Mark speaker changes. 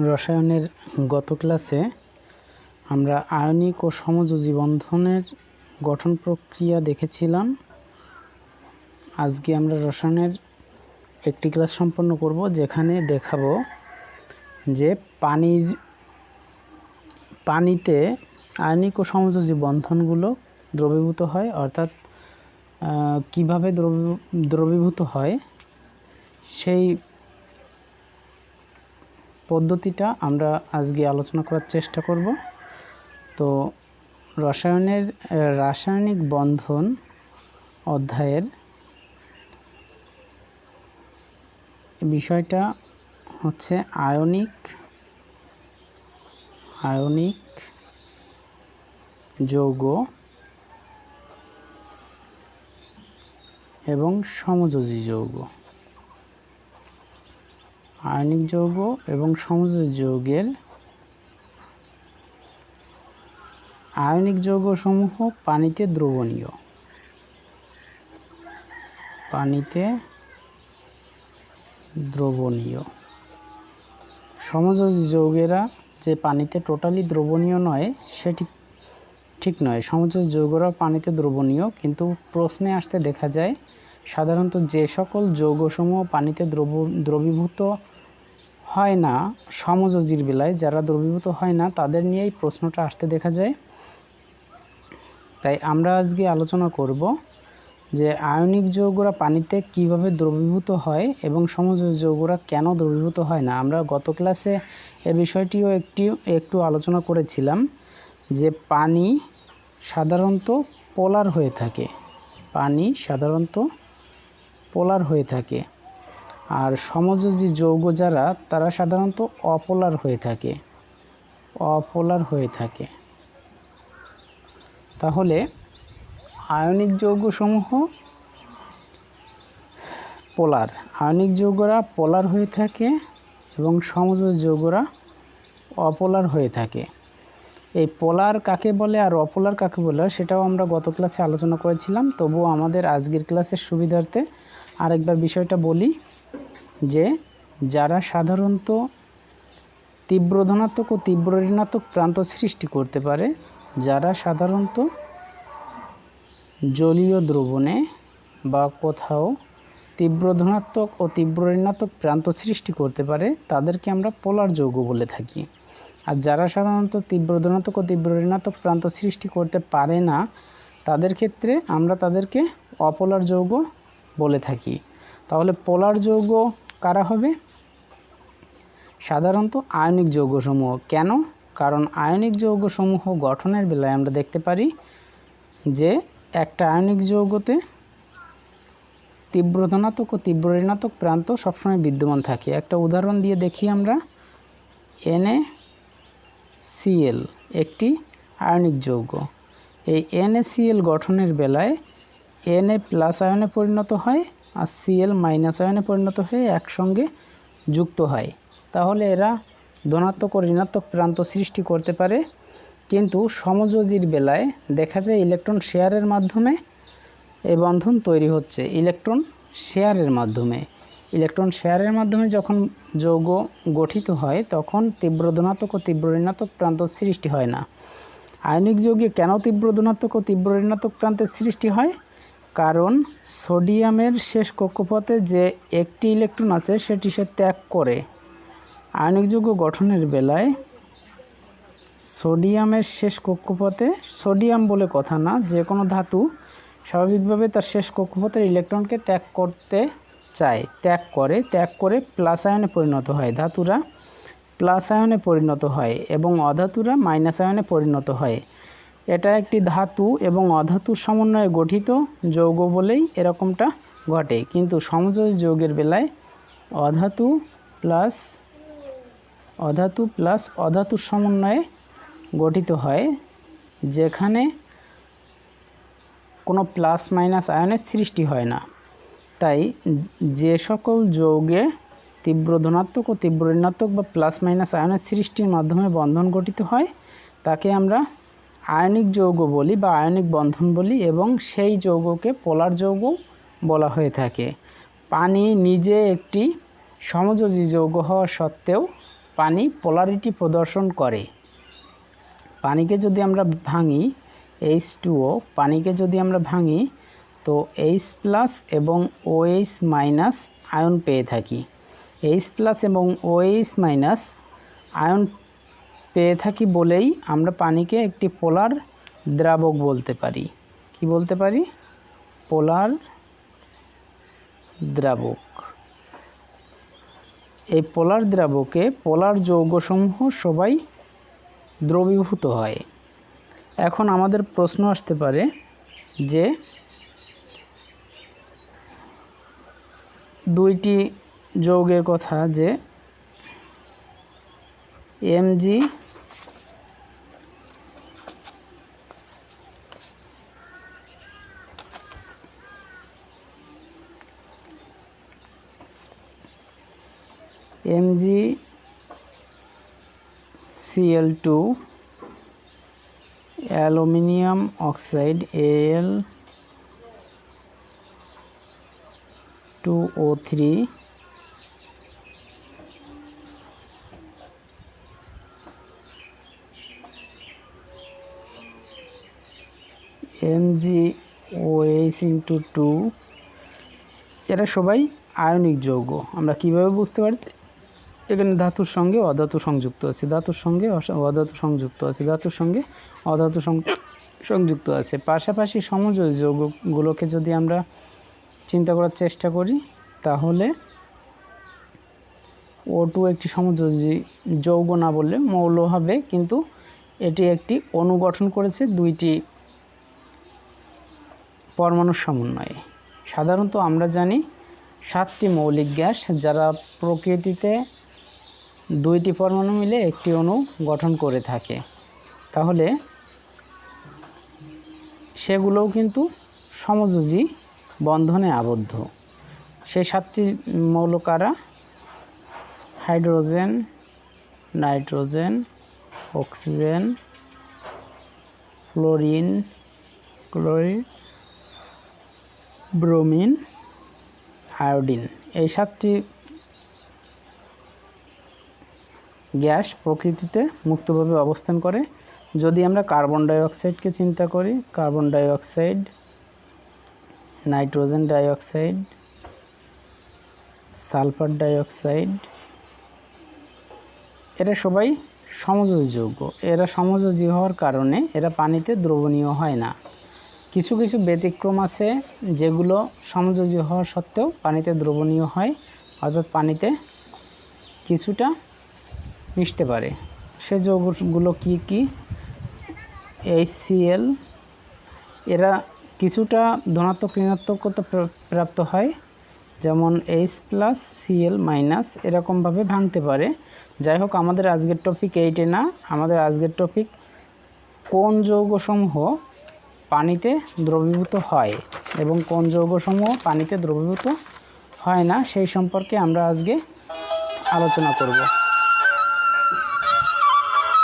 Speaker 1: রসায়নের গত ক্লাসে আমরা আয়নিক ও সমযোজী বন্ধনের গঠন প্রক্রিয়া দেখেছিলাম। আজকে আমরা রসায়নের একটি ক্লাস সম্পন্ন করব, যেখানে দেখাবো যে পানির, পানিতে আয়নিক ও সমযোজী বন্ধনগুলো দ্রবীভূত হয়, অর্থাৎ কীভাবে দ্রবীভূত হয়, সেই পদ্ধতিটা আমরা আজকে আলোচনা করার চেষ্টা করব। তো রসায়নের, রাসায়নিক বন্ধন অধ্যায়ের বিষয়টা হচ্ছে আয়নিক আয়নিক যৌগ এবং সমযোজী যৌগ। আয়নিক যৌগ এবং সমযোজী যৌগের আয়নিক যৌগসমূহ পানিতে দ্রবণীয়। পানিতে দ্রবণীয়। সমযোজী যৌগেরা যে পানিতে টোটালি দ্রবণীয় নয় সেটি ঠিক নয়। সমযোজী যৌগরা পানিতে দ্রবণীয়, কিন্তু প্রশ্নে আসতে দেখা যায়, সাধারণত যে সকল যৌগসমূহ পানিতে দ্রব, দ্রবীভূত হয় না, সমযোজির বেলায় যারা দ্রবীভূত হয় না, তাদের নিয়েই প্রশ্নটা আসতে দেখা যায়। তাই আমরা আজকে আলোচনা করব যে আয়নিক যৌগরা পানিতে কীভাবে দ্রবীভূত হয় এবং সমযোজী যৌগরা কেন দ্রবীভূত হয় না। আমরা গত ক্লাসে এ বিষয়টিও একটি, একটু আলোচনা করেছিলাম যে পানি সাধারণত পোলার হয়ে থাকে। পানি সাধারণত পোলার হয়ে থাকে। আর সমযোজী যৌগ যারা, তারা সাধারণত অপোলার হয়ে থাকে। অপোলার হয়ে থাকে। তাহলে আয়নিক যৌগসমূহ পোলার। আয়নিক যৌগরা পোলার হয়ে থাকে এবং সমযোজী যৌগরা অপোলার হয়ে থাকে। এই পোলার কাকে বলে আর অপোলার কাকে বলে, সেটাও আমরা গত ক্লাসে আলোচনা করেছিলাম। তবুও আমাদের আজকের ক্লাসের সুবিধার্থে আরেকবার বিষয়টা বলি। যে যারা সাধারণত তীব্র ধনাত্মক ও তীব্র ঋণাত্মক প্রান্ত সৃষ্টি করতে পারে, যারা সাধারণত জলীয় দ্রবণে বা কোথাও তীব্র ধনাত্মক ও তীব্র ঋণাত্মক প্রান্ত সৃষ্টি করতে পারে, তাদেরকে আমরা পোলার যৌগ বলে থাকি। আর যারা সাধারণত তীব্র ধনাত্মক ও তীব্র ঋণাত্মক প্রান্ত সৃষ্টি করতে পারে না, তাদের ক্ষেত্রে আমরা তাদেরকে অপোলার যৌগ বলে থাকি। তাহলে পোলার যৌগ কারা হবে? সাধারণত আয়নিক যৌগসমূহ। কেন? কারণ আয়নিক যৌগসমূহ গঠনের বেলায় আমরা দেখতে পারি যে একটা আয়নিক যৌগতে তীব্র ধনাত্মক ও তীব্র ঋণাত্মক প্রান্ত সবসময় বিদ্যমান থাকে। একটা উদাহরণ দিয়ে দেখি আমরা। এনএ সিএল একটি আয়নিক যৌগ। এই এনএসিএল গঠনের বেলায় এনএ প্লাস আয়নে পরিণত হয় আর সিএল মাইনাস আয়নে পরিণত হয়ে একসঙ্গে যুক্ত হয়। তাহলে এরা ধনাত্মক ও ঋণাত্মক প্রান্ত সৃষ্টি করতে পারে। কিন্তু সমযোজীর বেলায় দেখা যায় ইলেকট্রন শেয়ারের মাধ্যমে এই বন্ধন তৈরি হচ্ছে, ইলেকট্রন শেয়ারের মাধ্যমে। ইলেকট্রন শেয়ারের মাধ্যমে যখন যৌগ গঠিত হয়, তখন তীব্র ধনাত্মক ও তীব্র ঋণাত্মক প্রান্ত সৃষ্টি হয় না। আয়নিক যৌগে কেন তীব্র ধনাত্মক ও তীব্র ঋণাত্মক প্রান্তের সৃষ্টি হয়? কারণ সোডিয়ামের শেষ কক্ষপথে যে একটি ইলেকট্রন আছে, সেটি সে ত্যাগ করে। আয়নিক যৌগ গঠনের বেলায় সোডিয়ামের শেষ কক্ষপথে, সোডিয়াম বলে কথা না, যে কোনো ধাতু স্বাভাবিকভাবে তার শেষ কক্ষপথের ইলেকট্রনকে ত্যাগ করতে চায়, ত্যাগ করে ত্যাগ করে প্লাস আয়নে পরিণত হয়। ধাতুরা প্লাস আয়নে পরিণত হয় এবং অধাতুরা মাইনাস আয়নে পরিণত হয়। এটা একটি ধাতু এবং অধাতুর সমন্বয়ে গঠিত যৌগ বলেই এরকমটা ঘটে। কিন্তু সমযোজী যৌগের বেলায় অধাতু প্লাস অধাতু প্লাস অধাতুর সমন্বয়ে গঠিত হয়, যেখানে কোনো প্লাস মাইনাস আয়নের সৃষ্টি হয় না। তাই যে সকল যৌগে তীব্র ধনাত্মক ও তীব্র ঋণাত্মক বা প্লাস মাইনাস আয়নের সৃষ্টির মাধ্যমে বন্ধন গঠিত হয়, তাকে আমরা আয়নিক যৌগ বলি বা আয়নিক বন্ধন বলি এবং সেই যৌগকে পোলার যৌগ বলা হয়ে থাকে। পানি নিজে একটি সমযোজী যৌগ হওয়া সত্ত্বেও পানি পোলারিটি প্রদর্শন করে। পানিকে যদি আমরা ভাঙি এইচ টুও পানিকে যদি আমরা ভাঙি, তো এইচ প্লাস এবং ওএইচ মাইনাস আয়ন পেয়ে থাকি। এইচ প্লাস এবং ওএইচ মাইনাস আয়ন পেয়ে থাকি বলেই আমরা পানিকে একটি পোলার দ্রাবক বলতে পারি। কি বলতে পারি? পোলার দ্রাবক। এই পোলার দ্রাবকে পোলার যৌগসমূহ সবাই দ্রবীভূত হয়। এখন আমাদের প্রশ্ন আসতে পারে যে দুইটি যৌগের কথা যে MG MG CL two aluminium oxide L two O three MG O H into two এরা সবাই আয়নিক যৌগ। আমরা কীভাবে বুঝতে পারি এখানে ধাতুর সঙ্গে অধাতু সংযুক্ত আছে। ধাতুর সঙ্গে অধাতু সংযুক্ত আছে। ধাতুর সঙ্গে অধাতু সংযুক্ত আছে। পাশাপাশি সমযোজী যৌগগুলোকে যদি আমরা চিন্তা করার চেষ্টা করি, তাহলে ও টু একটি সমযোজী যৌগ না বললে মৌল হবে, কিন্তু এটি একটি অণু গঠন করেছে, দুইটি পরমাণুর সমন্বয়ে। সাধারণত আমরা জানি সাতটি মৌলিক গ্যাস যারা প্রকৃতিতে দুইটি পরমাণু মিলে একটি অণু গঠন করে থাকে। তাহলে সেগুলোও কিন্তু সমযোজী বন্ধনে আবদ্ধ। সেই সাতটি মৌল কারা? Hydrogen, nitrogen, oxygen, chlorine chlorine bromine, iodine. এই সাতটি গ্যাস প্রকৃতিতে মুক্তভাবে অবস্থান করে। যদি আমরা কার্বন ডাইঅক্সাইডকে চিন্তা করি, carbon dioxide, nitrogen dioxide, sulphur dioxide, এরা সবাই সমযোজী যৌগ এরা সমযোজী হওয়ার কারণে এরা পানিতে দ্রবণীয় হয় না। কিছু কিছু ব্যতিক্রম আছে যেগুলো সমযোজী হওয়া সত্ত্বেও পানিতে দ্রবণীয় হয়, অর্থাৎ পানিতে কিছুটা মিশতে পারে। সে যৌগগুলো কি কি? এইচসিএল এরা কিছুটা ধনাত্মক ঋণাত্মকতা প্রা- প্রাপ্ত হয়, যেমন এইচ প্লাস সিএল মাইনাস এরকমভাবে ভাঙতে পারে। যাই হোক, আমাদের আজকের টপিক এইটে না। আমাদের আজকের টপিক কোন যৌগসমূহ পানিতে দ্রবীভূত হয় এবং কোন যৌগসমূহ পানিতে দ্রবীভূত হয় না, সেই সম্পর্কে আমরা আজকে আলোচনা করব।